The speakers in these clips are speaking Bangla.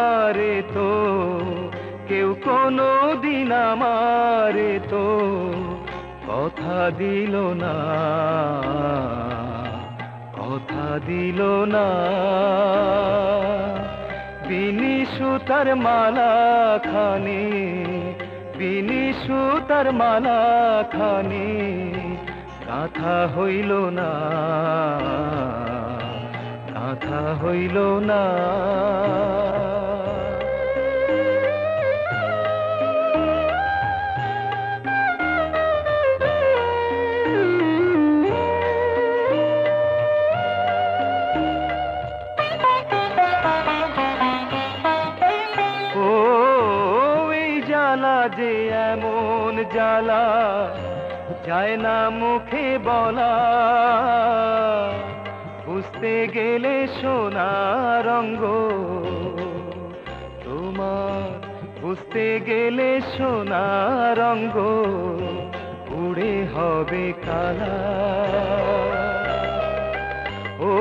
আমারে তো, কেউ কোনো দিন আমারে তো কথা দিল না, কথা দিল না। বিনি সুতার মালা খানি বিনি সুতার মালা খানি কাঁথা হইল না কাঁথা হইল না। যে এমন জ্বালা যায় না মুখে বলা। বুঝতে গেলে সোনা রঙ্গ, তোমার বুঝতে গেলে সোনা রঙ্গ, উড়ে হবে কালা। ও,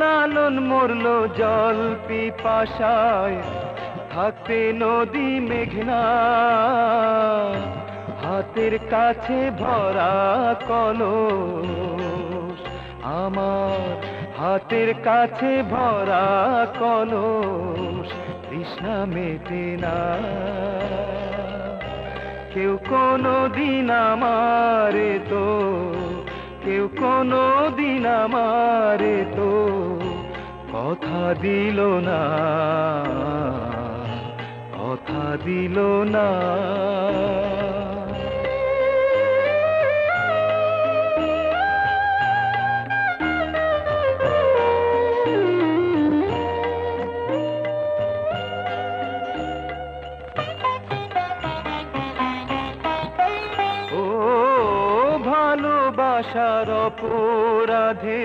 লালন মরল জল পিপাসায় থাকতে নদী মেঘনা। হাতের কাছে ভরা কলস। আমার হাতের কাছে ভরা কলস। তৃষ্ণা মেটে না। কেউ কোনো দিন আমারে তো, কেউ কোনো দিন আমারে তো কথা দিল না। না। ভালোবাসার অপরাধে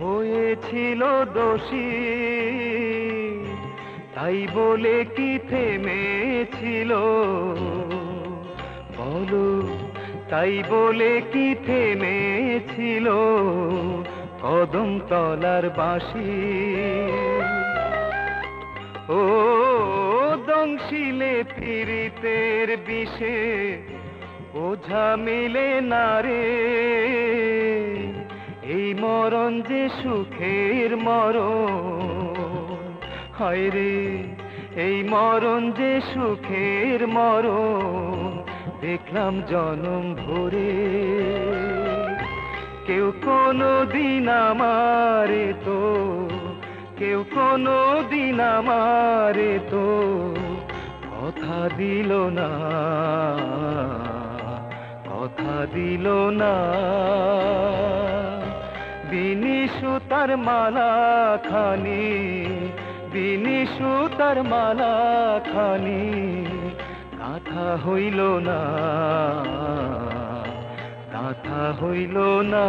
হয়েছিল দোষী। তাই বলে কি থেমেছিল? বলো, তাই বলে কি থেমেছিল? কদম তলার বাঁশি। ও, দংশিলে পীড়িতের বিষে ওঝা মিলে না রে। এই মরণ যে সুখের মরণ হয় রে। এই মরণ যে সুখের মরণ, দেখলাম জনম ভরে। কেউ কোনো দিন আমারে তো, কেউ কোনো দিন আমারে তো কথা দিল না, কথা দিল না। বিনি সুতার মালা খানি বিনি সুতার মালা খানি কাঁথা হইল না কাঁথা হইল না।